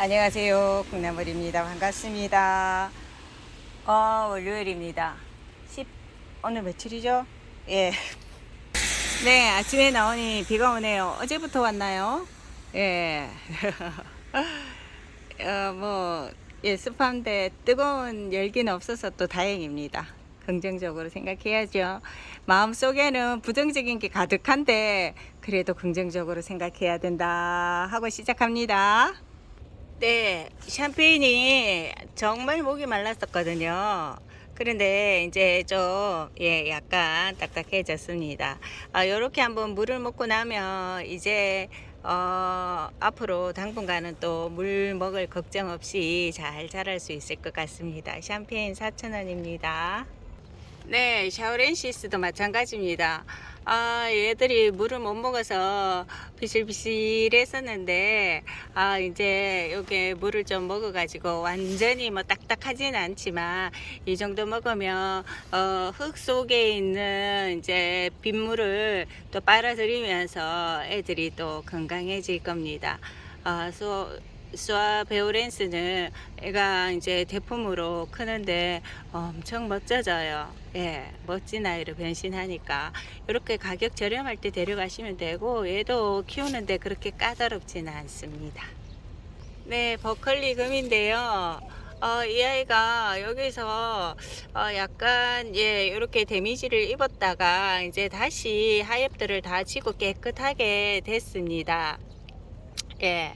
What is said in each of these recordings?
안녕하세요. 콩나물입니다. 반갑습니다. 어, 월요일입니다. 10, 오늘 며칠이죠? 예. 네, 아침에 나오니 비가 오네요. 어제부터 왔나요? 예. 어, 뭐, 예, 습한데 뜨거운 열기는 없어서 또 다행입니다. 긍정적으로 생각해야죠. 마음 속에는 부정적인 게 가득한데, 그래도 긍정적으로 생각해야 된다 하고 시작합니다. 네, 샴페인이 정말 목이 말랐었거든요. 그런데 이제 좀, 예, 약간 딱딱해졌습니다. 아, 요렇게 한번 물을 먹고 나면 이제, 어, 앞으로 당분간은 또 물 먹을 걱정 없이 잘 자랄 수 있을 것 같습니다. 샴페인 4,000원입니다. 네, 샤오렌시스도 마찬가지입니다. 아, 얘들이 물을 못 먹어서 비실비실했었는데, 아, 이제 여기 물을 좀 먹어가지고 완전히 뭐 딱딱하지는 않지만, 이 정도 먹으면, 어, 흙 속에 있는 이제 빗물을 또 빨아들이면서 애들이 또 건강해질 겁니다. 아, 소, 스와 베오렌스는 애가 이제 대품으로 크는데 엄청 멋져져요. 예, 멋진 아이로 변신하니까 이렇게 가격 저렴할 때 데려가시면 되고 얘도 키우는데 그렇게 까다롭지는 않습니다. 네, 버클리 금인데요. 어, 이 아이가 여기서 어, 약간 예 이렇게 데미지를 입었다가 이제 다시 하엽들을 다 지고 깨끗하게 됐습니다. 예.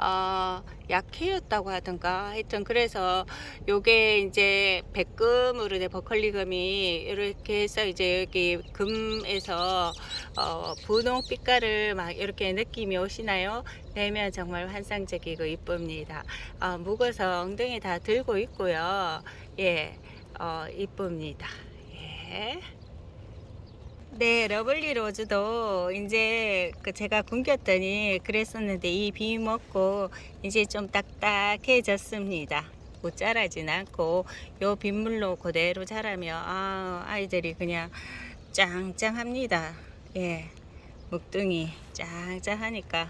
어, 약해였다고 하던가 하여튼 그래서 요게 이제 백금으로 된 버클리금이 이렇게 해서 이제 여기 금에서 어, 분홍 빛깔을 막 이렇게 느낌이 오시나요? 내면 정말 환상적이고 이쁩니다. 어, 묵어서 엉덩이 다 들고 있고요. 예, 어, 이쁩니다. 예. 네, 러블리 로즈도 이제 그 제가 굶겼더니 그랬었는데 이 비 먹고 이제 좀 딱딱해졌습니다. 못 자라진 않고 요 빗물로 그대로 자라면 아, 아이들이 그냥 짱짱합니다. 예, 묵둥이 짱짱하니까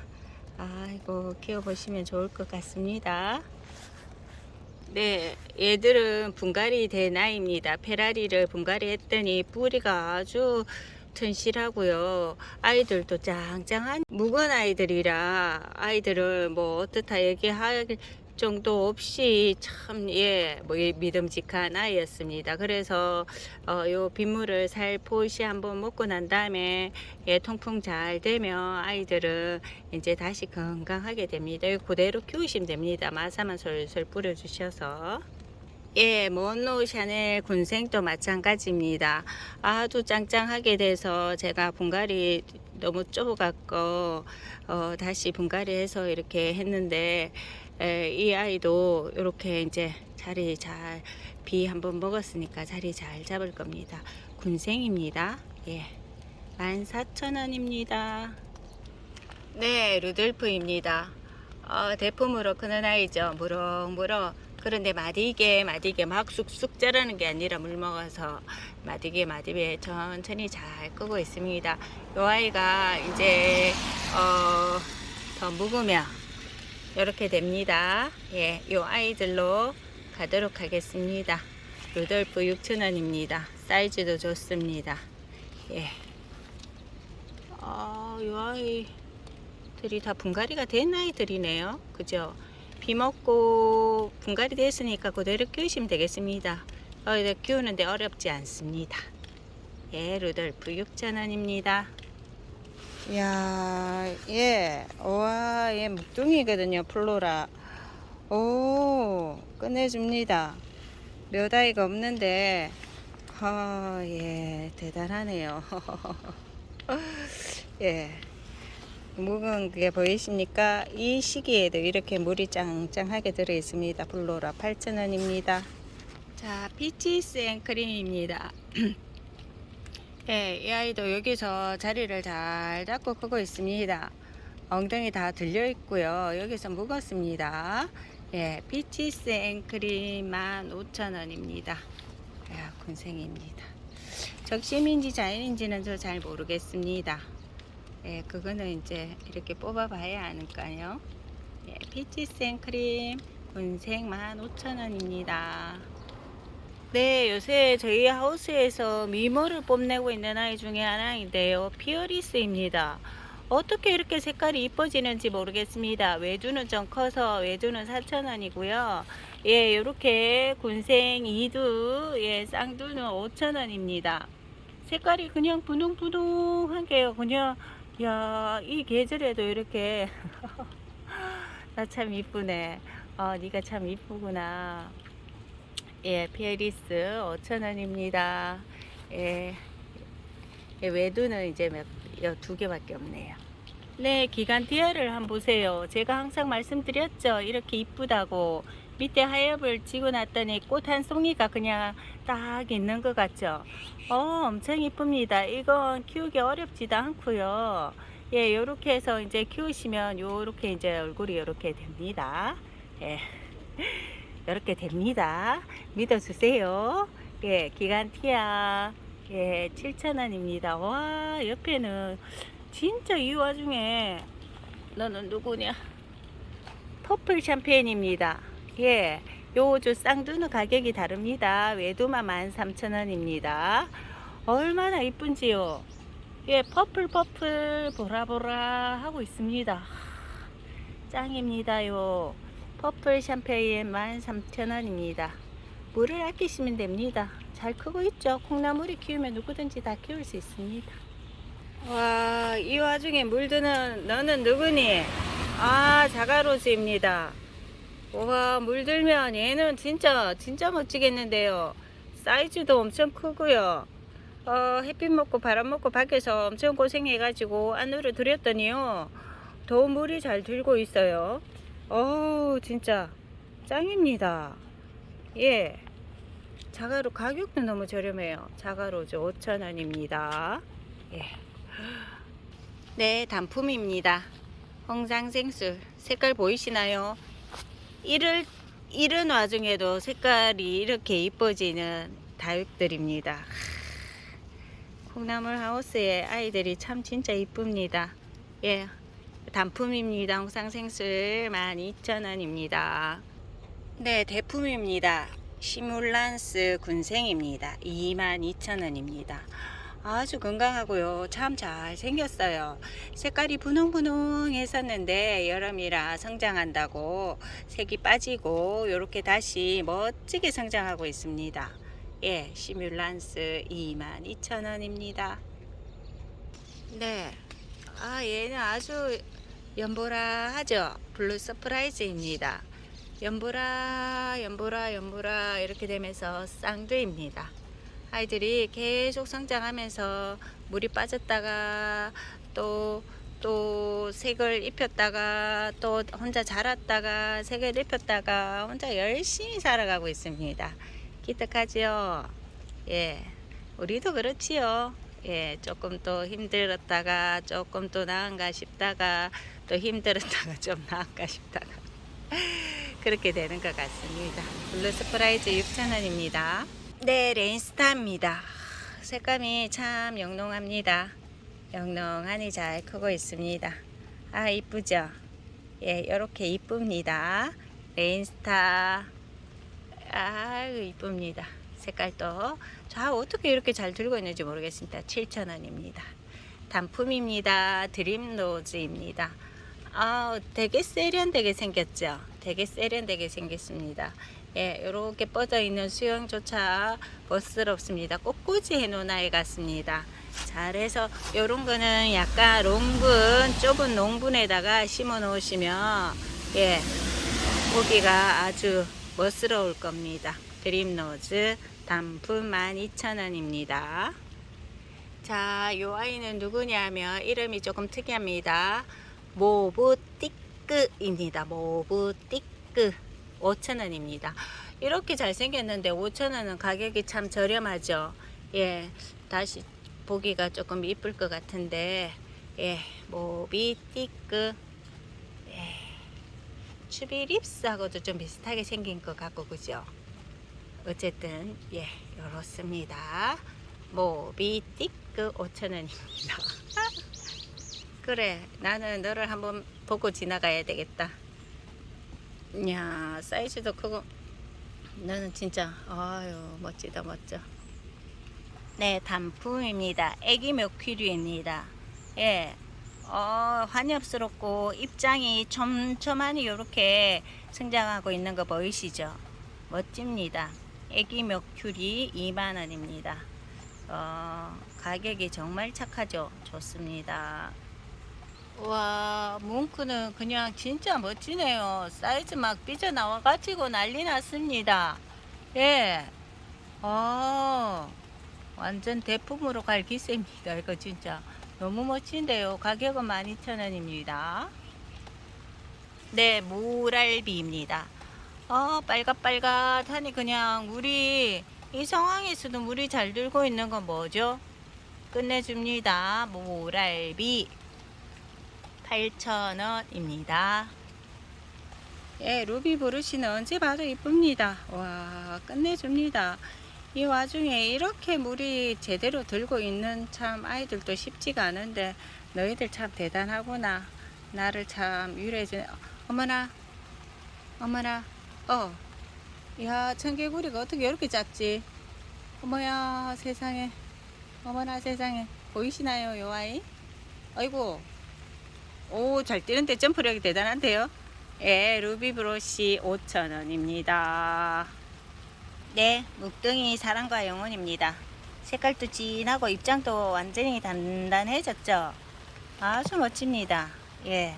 아이고 키워보시면 좋을 것 같습니다. 네, 얘들은 분갈이 된 아이입니다. 페라리를 분갈이 했더니 뿌리가 아주 튼실하고요. 아이들도 짱짱한 묵은 아이들이라 아이들을 뭐 어떻다 얘기할 정도 없이 참, 예, 뭐, 예, 믿음직한 아이였습니다. 그래서, 어, 요 빗물을 살포시 한번 먹고 난 다음에, 예, 통풍 잘 되면 아이들은 이제 다시 건강하게 됩니다. 그대로 키우시면 됩니다. 마사만 솔솔 뿌려주셔서. 예, 몬노 샤넬 군생도 마찬가지입니다. 아주 짱짱하게 돼서 제가 분갈이 너무 좁아갖고 어, 다시 분갈이해서 이렇게 했는데 에, 이 아이도 이렇게 이제 자리 잘 비 한번 먹었으니까 자리 잘 잡을 겁니다. 군생입니다. 예, 14,000원입니다. 네, 루돌프입니다. 어, 대품으로 크는 아이죠. 무럭무럭. 그런데 마디게 마디게 막 쑥쑥 자라는 게 아니라 물 먹어서 마디게 마디게 천천히 잘 끄고 있습니다. 이 아이가 이제 어, 더 묵으면 이렇게 됩니다. 예, 이 아이들로 가도록 하겠습니다. 루돌프 6,000원입니다. 사이즈도 좋습니다. 예. 아, 이 아이들이 다 분갈이가 된 아이들이네요. 그죠? 비 먹고 분갈이 됐으니까 그대로 키우시면 되겠습니다. 어이들 키우는데 어렵지 않습니다. 예, 루돌프 6,000원입니다. 이야, 예, 와, 예, 묵둥이거든요, 플로라. 오, 끝내줍니다. 몇 아이가 없는데, 아, 예, 대단하네요. 예. 묵은 그게 보이십니까? 이 시기에도 이렇게 물이 짱짱하게 들어 있습니다. 블로라 8,000원입니다. 자, 피치스 앤크림입니다. 예, 이 아이도 여기서 자리를 잘 잡고 크고 있습니다. 엉덩이 다 들려 있고요. 여기서 묵었습니다. 예, 피치스 앤크림 15,000원입니다. 야, 군생입니다. 적심인지 자연인지는 저 잘 모르겠습니다. 예, 그거는 이제 이렇게 뽑아봐야 아니까요. 예, 피치 생크림 군생 15,000원입니다. 네, 요새 저희 하우스에서 미모를 뽐내고 있는 아이 중에 하나인데요. 피어리스입니다. 어떻게 이렇게 색깔이 이뻐지는지 모르겠습니다. 외두는 좀 커서 외두는 4,000원이고요. 예, 요렇게 군생 2두, 예, 쌍두는 5,000원입니다. 색깔이 그냥 분홍분홍한 게요. 그냥, 야, 이 계절에도 이렇게. 나 참 이쁘네. 어, 네가 참 이쁘구나. 예, 피에리스 5,000원입니다. 예, 예, 외두는 이제 몇, 여, 두 개밖에 없네요. 네, 기간티아를 한번 보세요. 제가 항상 말씀드렸죠. 이렇게 이쁘다고. 밑에 하엽을 지고 났더니 꽃 한 송이가 그냥 딱 있는 것 같죠. 어, 엄청 이쁩니다. 이건 키우기 어렵지도 않고요. 예, 요렇게 해서 이제 키우시면 요렇게 이제 얼굴이 요렇게 됩니다. 예. 이렇게 됩니다. 믿어주세요. 예, 기간티아. 예, 7,000원입니다. 와, 옆에는 진짜 이 와중에 너는 누구냐? 퍼플 샴페인입니다. 예, 요주 쌍두는 가격이 다릅니다. 외두만 13,000원입니다. 얼마나 이쁜지요. 예, 퍼플 퍼플 보라보라 하고 있습니다. 짱입니다요. 퍼플 샴페인 13,000원입니다. 물을 아끼시면 됩니다. 잘 크고 있죠? 콩나물이 키우면 누구든지 다 키울 수 있습니다. 와, 이 와중에 물드는 너는 누구니? 아, 자가로즈입니다. 와, 물들면 얘는 진짜, 진짜 멋지겠는데요. 사이즈도 엄청 크고요. 어, 햇빛 먹고 바람 먹고 밖에서 엄청 고생해 가지고 안으로 들였더니요. 더 물이 잘 들고 있어요. 어우, 진짜 짱입니다. 예. 자가로 가격도 너무 저렴해요. 자가로즈 5,000원입니다. 예. 네, 단품입니다. 홍장생술. 색깔 보이시나요? 이를, 이런 와중에도 색깔이 이렇게 이뻐지는 다육들입니다. 콩나물 하우스의 아이들이 참 진짜 이쁩니다. 예. 단품입니다. 홍상 생술 12,000원입니다. 네, 대품입니다. 시뮬란스 군생입니다. 22,000원입니다. 아주 건강하고요. 참 잘 생겼어요. 색깔이 분홍분홍 했었는데 여름이라 성장한다고 색이 빠지고 이렇게 다시 멋지게 성장하고 있습니다. 예, 시뮬란스 22,000원입니다. 네. 아, 얘는 아주 연보라 하죠. 블루 서프라이즈입니다. 연보라, 연보라, 연보라 이렇게 되면서 쌍두입니다. 아이들이 계속 성장하면서 물이 빠졌다가 또, 또 색을 입혔다가 또 혼자 자랐다가 색을 입혔다가 혼자 열심히 살아가고 있습니다. 기특하지요? 예. 우리도 그렇지요. 예, 조금 또 힘들었다가 조금 또 나은가 싶다가 또 힘들었다가 좀 나은가 싶다가 그렇게 되는 것 같습니다. 블루 스프라이즈 6,000원입니다. 네, 레인스타입니다. 색감이 참 영롱합니다. 영롱하니 잘 크고 있습니다. 아, 이쁘죠? 예, 이렇게 이쁩니다. 레인스타. 아유, 이쁩니다. 색깔도. 자, 어떻게 이렇게 잘 들고 있는지 모르겠습니다. 7,000원입니다. 단품입니다. 드림로즈입니다. 아, 되게 세련되게 생겼죠? 되게 세련되게 생겼습니다. 예, 이렇게 뻗어 있는 수영조차 멋스럽습니다. 꽃꽂이 해놓은 아이 같습니다. 잘해서 요런 거는 약간 롱분, 좁은 농분에다가 심어 놓으시면 예, 보기가 아주 멋스러울 겁니다. 드림로즈 단품 12,000원입니다. 자, 요 아이는 누구냐면 이름이 조금 특이합니다. 모브띠끄입니다. 모브띠끄 5,000원입니다. 이렇게 잘생겼는데 5,000원은 가격이 참 저렴하죠. 예, 다시 보기가 조금 이쁠 것 같은데 예, 모비띠끄 예, 추비립스하고도 좀 비슷하게 생긴 것 같고 그죠? 어쨌든 예, 이렇습니다. 모비띠끄 5,000원입니다. 그래, 나는 너를 한번 보고 지나가야 되겠다. 이야 사이즈도 크고. 너는 진짜 아유 멋지다 멋져. 네 단품입니다. 애기 묘퀴류입니다. 예. 어, 환엽스럽고 입장이 촘촘하니 이렇게 성장하고 있는 거 보이시죠? 멋집니다. 애기 묘큐리 2만원입니다. 어, 가격이 정말 착하죠? 좋습니다 와 뭉크는 그냥 진짜 멋지네요. 사이즈 막 삐져나와 가지고 난리 났습니다. 예. 어, 완전 대품으로 갈 기세입니다. 이거 진짜. 너무 멋진데요. 가격은 12,000원입니다. 네 물알비입니다. 어 빨갛빨갛하니 그냥 물이 이 상황에서도 물이 잘 들고 있는 건 뭐죠? 끝내줍니다. 물알비 8,000원입니다. 예, 루비 브루시는 언제 봐도 이쁩니다. 와, 끝내줍니다. 이 와중에 이렇게 물이 제대로 들고 있는 참 아이들도 쉽지가 않은데 너희들 참 대단하구나. 나를 참 유래해주네. 어머나, 어머나, 어. 야, 청개구리가 어떻게 이렇게 작지? 어머야, 세상에. 어머나, 세상에. 보이시나요, 요 아이? 아이고, 오, 잘 뛰는데 점프력이 대단한데요? 예, 루비 브로시 5,000원입니다. 네, 묵둥이 사랑과 영혼입니다. 색깔도 진하고 입장도 완전히 단단해졌죠? 아주 멋집니다. 예.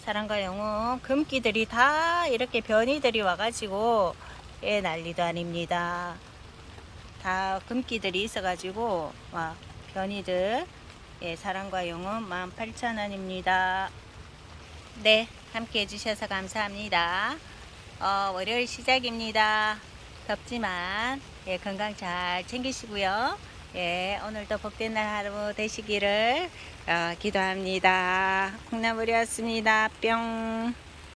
사랑과 영혼, 금기들이 다 이렇게 변이들이 와가지고, 예, 난리도 아닙니다. 다 금기들이 있어가지고, 와, 변이들, 예, 사랑과 영혼 18,000원입니다. 네, 함께 해주셔서 감사합니다. 어, 월요일 시작입니다. 덥지만, 예, 건강 잘 챙기시고요. 예, 오늘도 복된 날 하루 되시기를 어, 기도합니다. 콩나물이었습니다. 뿅.